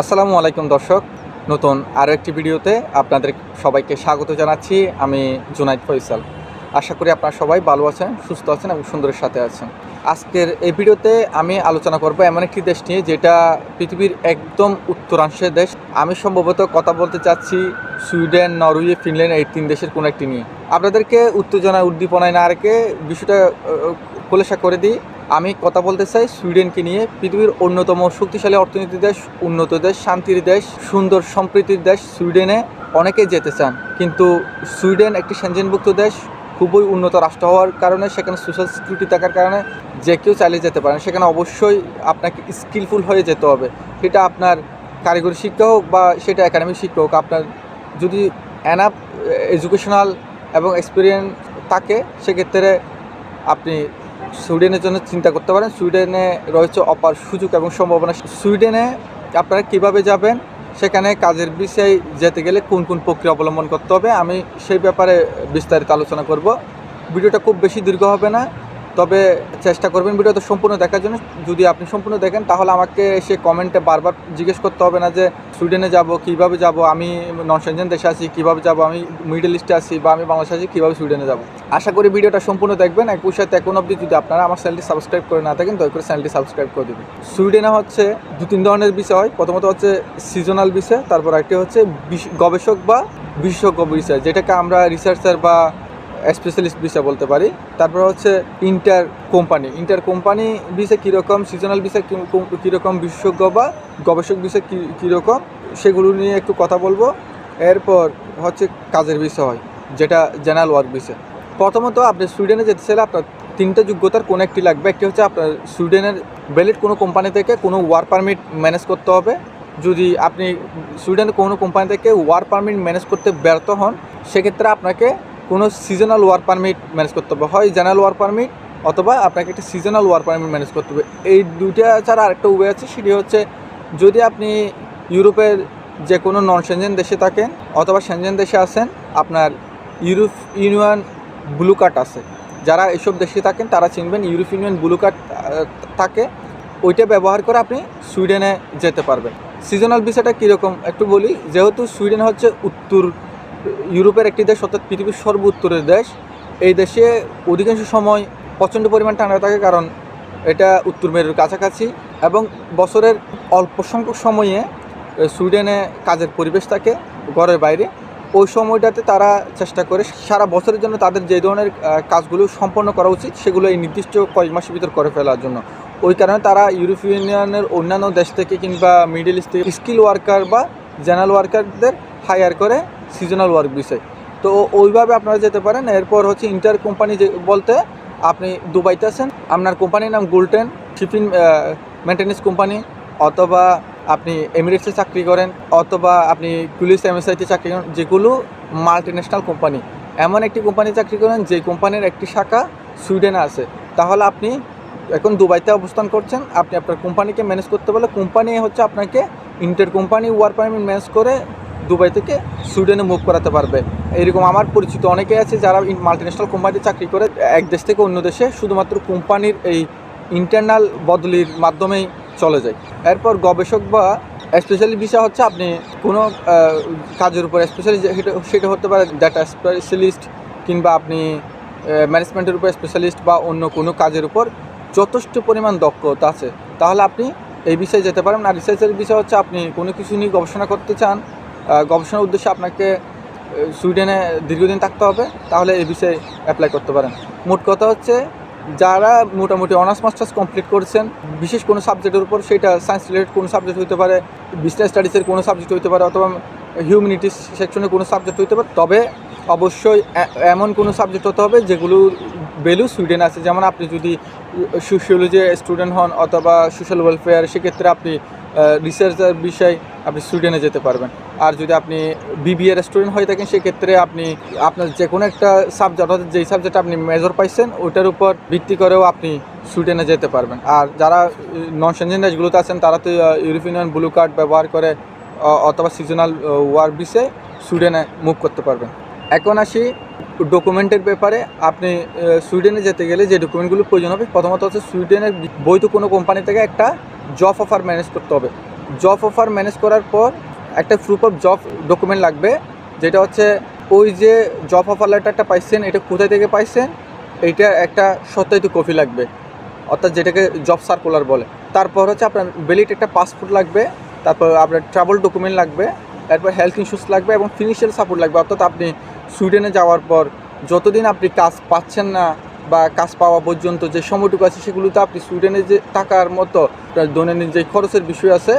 আসসালামু আলাইকুম দর্শক, নতুন আরও একটি ভিডিওতে আপনাদের সবাইকে স্বাগত জানাচ্ছি। আমি জুনাইদ ফয়সাল। আশা করি আপনারা সবাই ভালো আছেন, সুস্থ আছেন এবং সুন্দরের সাথে আছেন। আজকের এই ভিডিওতে আমি আলোচনা করব এমন একটি দেশ নিয়ে, যেটা পৃথিবীর একদম উত্তরাংশের দেশ। আমি সম্ভবত কথা বলতে চাচ্ছি সুইডেন, নরওয়ে, ফিনল্যান্ড, এই তিন দেশের কোনো একটি নিয়ে। আপনাদেরকে উত্তেজনা উদ্দীপনায় না রেখে বিষয়টা খোলাসা করে দিই। আমি কথা বলতে চাই সুইডেনকে নিয়ে। পৃথিবীর অন্যতম শক্তিশালী অর্থনীতি দেশ, উন্নত দেশ, শান্তির দেশ, সুন্দর সম্প্রীতির দেশ সুইডেনে অনেকেই যেতে চান। কিন্তু সুইডেন একটি সেনজেনভুক্ত দেশ, খুবই উন্নত রাষ্ট্র হওয়ার কারণে, সেখানে সোশ্যাল সিকিউরিটি থাকার কারণে যে কেউ চালিয়ে যেতে পারেন সেখানে অবশ্যই আপনাকে স্কিলফুল হয়ে যেতে হবে। সেটা আপনার কারিগরি শিক্ষা হোক বা সেটা একাডেমিক শিক্ষা হোক, আপনার যদি অ্যানাপ এডুকেশনাল এবং এক্সপিরিয়েন্স থাকে, সেক্ষেত্রে আপনি সুইডেনের জন্য চিন্তা করতে পারেন। সুইডেনে রয়েছে অপার সুযোগ এবং সম্ভাবনা। সুইডেনে আপনারা কীভাবে যাবেন? সেখানে কাজের বিষয়ে যেতে গেলে কোন কোন প্রক্রিয়া অবলম্বন করতে হবে? আমি সেই ব্যাপারে বিস্তারিত আলোচনা করব। ভিডিওটা খুব বেশি দীর্ঘ হবে না। তবে চেষ্টা করবেন ভিডিওটা সম্পূর্ণ দেখার জন্য। যদি আপনি সম্পূর্ণ দেখেন, তাহলে আমাকে সে কমেন্টে বারবার জিজ্ঞেস করতে হবে না যে সুইডেনে যাব, কীভাবে যাব, আমি নন দেশে আছি, কীভাবে যাব, আমি মিডল ইস্টে আছি বা আমি বাংলাদেশে আছি, কীভাবে সুইডেনে যাব? আশা করি ভিডিওটা সম্পূর্ণ দেখবেন। একুশ সাথে এখন অবধি যদি আপনারা আমার চ্যানেলটি সাবস্ক্রাইব করে না থাকেন, দয়া করে চ্যানেলটি সাবস্ক্রাইব করে দেবেন। সুইডেনে হচ্ছে দু তিন ধরনের বিষয় হয়। প্রথমত হচ্ছে সিজনাল বিষয়, তারপর একটি হচ্ছে গবেষক বা বিশেষজ্ঞ বিষয়, যেটাকে আমরা রিসার্চার বা স্পেশালিস্ট ভিসা বলতে পারি। তারপর হচ্ছে inter company inter company visa কীরকম সিজনাল ভিসা কীরকম, বিশেষজ্ঞ বা গবেষক ভিসা কীরকম, সেগুলো নিয়ে একটু কথা বলব। এরপর হচ্ছে কাজের বিষয় হয়, যেটা জেনারেল ওয়ার্ক ভিসা প্রথমত আপনি সুইডেনে যেতে চাইলে আপনার তিনটা যোগ্যতার কোনো একটি লাগবে। একটি হচ্ছে আপনার সুইডেনের ভ্যালিড কোনো কোম্পানি থেকে কোনো ওয়ার্ক পারমিট ম্যানেজ করতে হবে। যদি আপনি সুইডেনের কোনো কোম্পানি থেকে ওয়ার্ক পারমিট ম্যানেজ করতে ব্যর্থ হন, সেক্ষেত্রে আপনাকে কোনো সিজনাল ওয়ার্ক পারমিট ম্যানেজ করতে হবে। হয় জেনারেল ওয়ার্ক পারমিট অথবা আপনাকে একটা সিজনাল ওয়ার্ক পারমিট ম্যানেজ করতে হবে। এই দুইটা ছাড়া আরেকটা উপায় আছে, সেটি হচ্ছে যদি আপনি ইউরোপের যে কোনো নন সেনজেন দেশে থাকেন অথবা সেনজেন দেশে আছেন, আপনার ইউরোপ ইউনিয়ন ব্লু কার্ড আছে। যারা এসব দেশে থাকেন, তারা চিনবেন ইউরোপ ইউনিয়ন ব্লু কার্ড থাকে। ওইটা ব্যবহার করে আপনি সুইডেনে যেতে পারবেন। সিজনাল ভিসাটা কীরকম? একটু বলি, যেহেতু সুইডেন হচ্ছে উত্তর ইউরোপের একটি দেশ অর্থাৎ পৃথিবীর সর্ব উত্তরের দেশ, এই দেশে অধিকাংশ সময় প্রচণ্ড পরিমাণ ঠান্ডা থাকে কারণ এটা উত্তর মেরুর কাছাকাছি এবং বছরের অল্প সংখ্যক সময়ে সুইডেনে কাজের পরিবেশ থাকে ঘরের বাইরে। ওই সময়টাতে তারা চেষ্টা করে সারা বছরের জন্য তাদের যে ধরনের কাজগুলো সম্পন্ন করা উচিত, সেগুলো এই নির্দিষ্ট কয়েক মাসের ভিতর করে ফেলার জন্য। ওই কারণে তারা ইউরোপীয় ইউনিয়নের অন্যান্য দেশ থেকে কিংবা মিডল ইস্ট থেকে স্কিল ওয়ার্কার বা জেনারেল ওয়ার্কারদের হায়ার করে সিজনাল ওয়ার্ক বিষয়। তো ওইভাবে আপনারা যেতে পারেন। এরপর হচ্ছে ইন্টার কোম্পানি যে বলতে আপনি দুবাইতে আছেন আপনার কোম্পানির নাম গোল্টেন শিপিং মেনটেন্যান্স কোম্পানি অথবা আপনি এমিরেটসে চাকরি করেন অথবা আপনি পুলিশ এমএসআইতে চাকরি করেন, যেগুলো মাল্টি ন্যাশনাল কোম্পানি এমন একটি কোম্পানি চাকরি করেন, যে কোম্পানির একটি শাখা সুইডেনে আছে। তাহলে আপনি এখন দুবাইতে অবস্থান করছেন। আপনি আপনার কোম্পানিকে ম্যানেজ করতে পারলে কোম্পানি হচ্ছে আপনাকে inter company work permit manage করে দুবাই থেকে সুইডেনে মুভ করাতে পারবে। এরকম আমার পরিচিত অনেকেই আছে যারা মাল্টিন্যাশনাল কোম্পানিতে চাকরি করে, এক দেশ থেকে অন্য দেশে শুধুমাত্র কোম্পানির এই ইন্টারনাল বদলির মাধ্যমেই চলে যায়। এরপর গবেষক বা স্পেশালি বিষয় হচ্ছে আপনি কোনো কাজের উপর স্পেশালি সেটা হতে পারে ডাটা স্পেশালিস্ট কিংবা আপনি ম্যানেজমেন্টের উপর স্পেশালিস্ট বা অন্য কোনো কাজের উপর যথেষ্ট পরিমাণ দক্ষতা আছে। তাহলে আপনি এই বিষয়ে যেতে পারেন। আর রিসার্চের বিষয় হচ্ছে, আপনি কোনো কিছু নিয়ে গবেষণা করতে চান গবেষণার উদ্দেশ্যে আপনাকে সুইডেনে দীর্ঘদিন থাকতে হবে, তাহলে এই বিষয়ে অ্যাপ্লাই করতে পারেন। মোট কথা হচ্ছে, যারা মোটামুটি অনার্স মাস্টার্স কমপ্লিট করেছেন, বিশেষ কোনো সাবজেক্টের উপর, সেটা সায়েন্স রিলেটেড কোনো সাবজেক্ট হতে পারে বিজনেস স্টাডিজের কোনো সাবজেক্ট হতে পারে, অথবা হিউম্যানিটিস সেকশনের কোনো সাবজেক্ট হতে পারে, তবে অবশ্যই এমন কোনো সাবজেক্ট হতে হবে যেগুলো ভ্যালু সুইডেন আছে। যেমন আপনি যদি সোশিওলজি স্টুডেন্ট হন অথবা সোশ্যাল ওয়েলফেয়ার সেক্ষেত্রে আপনি রিসার্চের বিষয় আপনি সুইডেনে যেতে পারবেন। আর যদি আপনি বিবিএর স্টুডেন্ট হয়ে থাকেন, সেক্ষেত্রে আপনি, আপনার যে কোনো একটা সাবজেক্ট অর্থাৎ যেই সাবজেক্ট আপনি মেজর পাইছেন, ওইটার উপর ভিত্তি করেও আপনি সুইডেনে যেতে পারবেন। আর যারা নন সেনজেন দেশগুলোতে আছেন, তারা তো ইউরোপিয়ান ব্লু কার্ড ব্যবহার করে অথবা সিজনাল ওয়ার্ক বিষয়ে সুইডেনে মুভ করতে পারবেন। এখন আসি ডকুমেন্টের ব্যাপারে আপনি সুইডেনে যেতে গেলে যে ডকুমেন্টগুলো প্রয়োজন হবে, প্রথমত হচ্ছে সুইডেনের বৈধ কোনো কোম্পানি থেকে একটা জব অফার ম্যানেজ করতে হবে। জব অফার ম্যানেজ করার পর একটা প্রুফ অফ জব ডকুমেন্ট লাগবে, যেটা হচ্ছে ওই যে জব অফার লেটারটা পাইছেন, এটা কোথায় থেকে পাইছেন, এইটা একটা সত্যায়িত কপি লাগবে, অর্থাৎ যেটাকে জব সার্কুলার বলে। তারপর হচ্ছে আপনার ভ্যালিড একটা পাসপোর্ট লাগবে, তারপর আপনার ট্রাভেল ডকুমেন্ট লাগবে, তারপর হেলথ ইন্স্যুরেন্স লাগবে এবং ফিনান্সিয়াল সাপোর্ট লাগবে, অর্থাৎ আপনি সুইডেনে যাওয়ার পর যতদিন আপনি কাজ পাচ্ছেন না বা কাজ পাওয়া পর্যন্ত যে সময়টুকু আছে সেগুলোতে আপনি সুইডেনে যে টাকার মতো দৈনন্দিন যে খরচের বিষয় আছে,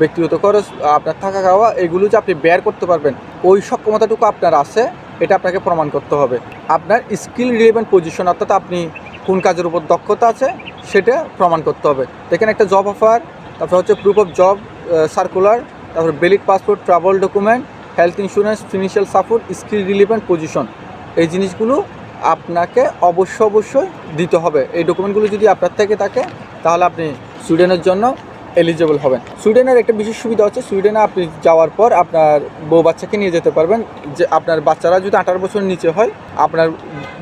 ব্যক্তিগত খরচ, আপনার থাকা খাওয়া, এগুলো যে আপনি বেয়ার করতে পারবেন, ওই সক্ষমতাটুকু আপনার আছে, এটা আপনাকে প্রমাণ করতে হবে। আপনার স্কিল রিলেভেন্ট পজিশন অর্থাৎ আপনি কোন কাজের উপর দক্ষতা আছে, সেটা প্রমাণ করতে হবে। দেখেন একটা জব অফার তারপর হচ্ছে প্রুফ অফ জব সার্কুলার তারপর valid passport travel document health insurance financial support skill relevant position এই জিনিসগুলো আপনাকে অবশ্য অবশ্যই দিতে হবে। এই ডকুমেন্টগুলো যদি আপনার থেকে থাকে, তাহলে আপনি সুইডেনের জন্য এলিজিবল হবেন। সুইডেনের একটা বিশেষ সুবিধা হচ্ছে, সুইডেনে আপনি যাওয়ার পর আপনার বউ বাচ্চাকে নিয়ে যেতে পারবেন। যে আপনার বাচ্চারা যদি আঠারো বছর নিচে হয়, আপনার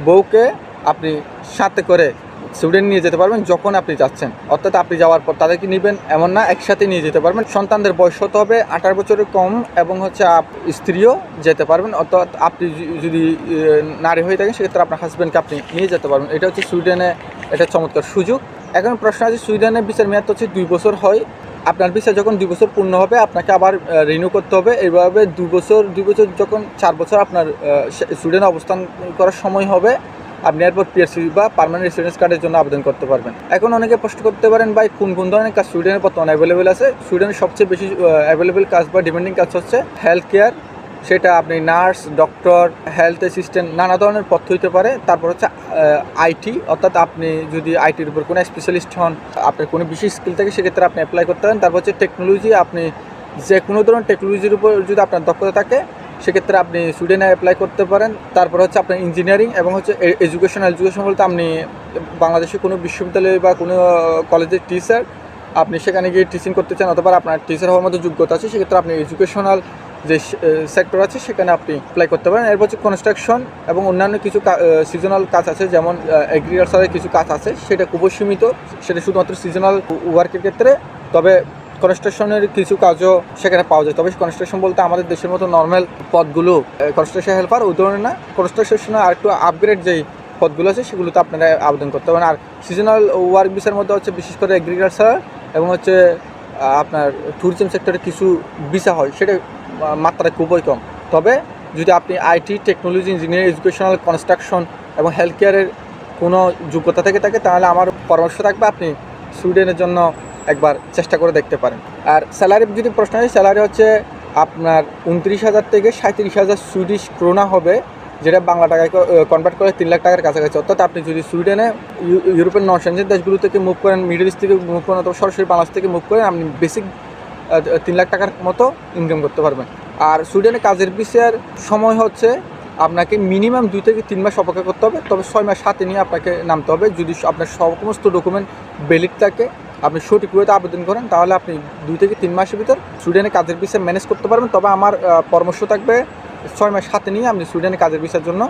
বউকে আপনি সাথে করে সুইডেন নিয়ে যেতে পারবেন যখন আপনি যাচ্ছেন। অর্থাৎ আপনি যাওয়ার পর তাদেরকে নেবেন এমন না, একসাথে নিয়ে যেতে পারবেন। সন্তানদের বয়স হতে হবে আঠারো বছরের কম এবং হচ্ছে স্ত্রীও যেতে পারবেন। অর্থাৎ আপনি যদি- নারী হয়ে থাকেন, সেক্ষেত্রে আপনার হাজব্যান্ডকে আপনি নিয়ে যেতে পারবেন। এটা হচ্ছে সুইডেনে এটা চমৎকার সুযোগ। এখন প্রশ্ন আছে সুইডেনের বিচার মেয়াদ হচ্ছে দুই বছর হয়। আপনার ভিসা যখন দুই বছর পূর্ণ হবে, আপনাকে আবার রিনিউ করতে হবে। এইভাবে দু বছর, দুই বছর যখন চার বছর আপনার সুইডেনে অবস্থান করার সময় হবে আপনি এরপর পিএসসি বা পার্মানেন্ট রেসিডেন্স কার্ডের জন্য আবেদন করতে পারবেন। এখন অনেকে প্রশ্ন করতে পারেন, ভাই, কোন কোন ধরনের কাজ সুইডেনের বর্তমানে অ্যাভেলেবেল আছে? সুইডেনের সবচেয়ে বেশি অ্যাভেলেবেল কাজ বা ডিমান্ডিং কাজ হচ্ছে হেলথ কেয়ার সেটা আপনি নার্স, ডক্টর হেলথ অ্যাসিস্ট্যান্ট নানা ধরনের পথ হইতে পারে। তারপর হচ্ছে আইটি অর্থাৎ আপনি যদি আইটির উপর কোনো স্পেশালিস্ট হন, আপনার কোনো বিশেষ স্কিল থাকে, সেক্ষেত্রে আপনি অ্যাপ্লাই করতে পারেন। তারপর হচ্ছে টেকনোলজি আপনি যে কোনো ধরনের টেকনোলজির উপর যদি আপনার দক্ষতা থাকে সেক্ষেত্রে আপনি সুইডেনে অ্যাপ্লাই করতে পারেন। তারপর হচ্ছে আপনার ইঞ্জিনিয়ারিং এবং হচ্ছে এডুকেশন এডুকেশন বলতে আপনি বাংলাদেশে কোনো বিশ্ববিদ্যালয় বা কোনো কলেজের টিচার আপনি সেখানে গিয়ে টিচিং করতে চান অথবা আপনার টিচার হওয়ার মতো যোগ্যতা আছে, সেক্ষেত্রে আপনি এডুকেশনাল যে সেক্টর আছে, সেখানে আপনি অ্যাপ্লাই করতে পারেন। এরপর হচ্ছে কনস্ট্রাকশন এবং অন্যান্য কিছু সিজনাল কাজ আছে, যেমন এগ্রিকালচারের কিছু কাজ আছে, সেটা খুবই সীমিত। সেটা শুধুমাত্র সিজনাল ওয়ার্কের ক্ষেত্রে। তবে কনস্ট্রাকশনের কিছু কাজও সেখানে পাওয়া যায়। তবে কনস্ট্রাকশন বলতে আমাদের দেশের মতো নর্মাল পদগুলো কনস্ট্রাকশন হেল্পার ওই ধরনের না কনস্ট্রাকশনে আর একটু আপগ্রেড যেই পদগুলো আছে, সেগুলোতে আপনারা আবেদন করতে পারেন। আর সিজনাল ওয়ার্ক ভিসার মধ্যে হচ্ছে বিশেষ করে এগ্রিকালচার এবং হচ্ছে আপনার ট্যুরিজম সেক্টরে কিছু ভিসা হয়, সেটা মাত্রা খুবই কম। তবে যদি আপনি IT technology engineering educational construction এবং হেলথ কেয়ারের কোনো যোগ্যতা থেকে থাকে, তাহলে আমার পরামর্শ থাকবে আপনি সুইডেনের জন্য একবার চেষ্টা করে দেখতে পারেন। আর স্যালারি যদি প্রশ্ন হয় স্যালারি হচ্ছে আপনার উনত্রিশ হাজার থেকে সাঁত্রিশ হাজার সুইডিশ ক্রোনা হবে, যেটা বাংলা টাকায় কনভার্ট করে তিন লাখ টাকার কাছাকাছি। অর্থাৎ আপনি যদি সুইডেনে ইউ- ইউরোপের নন দেশগুলো থেকে মুভ করেন মিডল ইস্ট থেকে মুভ করেন, অথবা সরাসরি বাংলাদেশ থেকে মুভ করেন, আপনি বেসিক তিন লাখ টাকার মতো ইনকাম করতে পারবেন। আর সুইডেনে কাজের বিষয়ের সময় হচ্ছে আপনাকে মিনিমাম দুই থেকে তিন মাস অপেক্ষা করতে হবে, তবে ছয় মাস হাতে নিয়ে আপনাকে নামতে হবে। যদি আপনার সমস্ত ডকুমেন্ট ভ্যালিড থাকে আপনি সঠিক ওয়েতে আবেদন করেন, তাহলে আপনি দুই থেকে তিন মাসের ভিতর সুইডেনে কাজের বিষয় ম্যানেজ করতে পারবেন। তবে আমার পরামর্শ থাকবে, ছয় মাস হাতে নিয়ে আপনি সুইডেনে কাজের বিষয়ের জন্য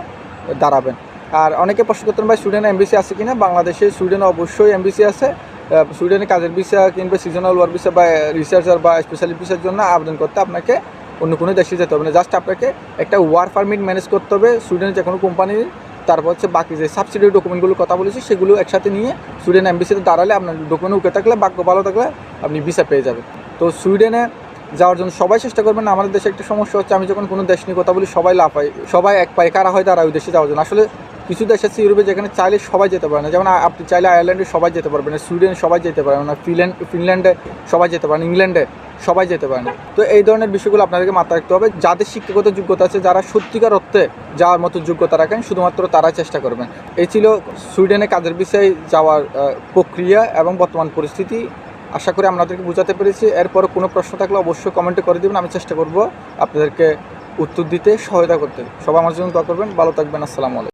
দাঁড়াবেন। আর অনেকে প্রশ্ন করতেন, ভাই, সুইডেনে এমবিসি আছে কিনা? বাংলাদেশে সুইডেনে অবশ্যই এমবিসি আছে। সুইডেনে কাজের ভিসা কিংবা সিজনাল ওয়ার্ক ভিসা বা রিসার্চার বা স্পেশালি ভিসার জন্য আবেদন করতে আপনাকে অন্য কোনো দেশে যেতে হবে না। জাস্ট আপনাকে একটা ওয়ার পারমিট ম্যানেজ করতে হবে। সুইডেনের যে কোনো কোম্পানির তারপর হচ্ছে বাকি যে সাবসিডি ডকুমেন্টগুলো কথা বলেছি, সেগুলো একসাথে নিয়ে সুইডেন এমবিসিতে দাঁড়ালে আপনার ডকুমেন্ট উঠে থাকলে, বাক্য ভালো থাকলে আপনি ভিসা পেয়ে যাবেন। তো সুইডেনে যাওয়ার জন্য সবাই চেষ্টা করবেন, আমাদের দেশে একটা সমস্যা হচ্ছে, আমি যখন কোনো দেশ নিয়ে কথা বলি, সবাই লাফাই সবাই এক পায়ে কারা হয়, তারা ওই দেশে যাওয়ার জন্য। আসলে কিছু দেশ আছে ইউরোপে যেখানে চাইলে সবাই যেতে পারে না। যেমন আপনি চাইলে আয়ারল্যান্ডে সবাই যেতে পারবেন না সুইডেন সবাই যেতে পারে না। ফিনল্যান্ড ফিনল্যান্ডে সবাই যেতে পারেন ইংল্যান্ডে সবাই যেতে পারে না। তো এই ধরনের বিষয়গুলো আপনাদেরকে মাথায় রাখতে হবে। যাদের শিক্ষাগত যোগ্যতা আছে, যারা সত্যিকার অর্থে যাওয়ার মতো যোগ্যতা রাখেন, শুধুমাত্র তারাই চেষ্টা করবেন। এই ছিল সুইডেনে কাজের বিষয়ে যাওয়ার প্রক্রিয়া এবং বর্তমান পরিস্থিতি। আশা করি আপনাদেরকে বোঝাতে পেরেছি। এরপরে কোনো প্রশ্ন থাকলে অবশ্যই কমেন্টে করে দেবেন। আমি চেষ্টা করব আপনাদেরকে উত্তর দিতে, সহায়তা করতে। সবাই আমার জন্য দোয়া করবেন। ভালো থাকবেন। আসসালামু আলাইকুম।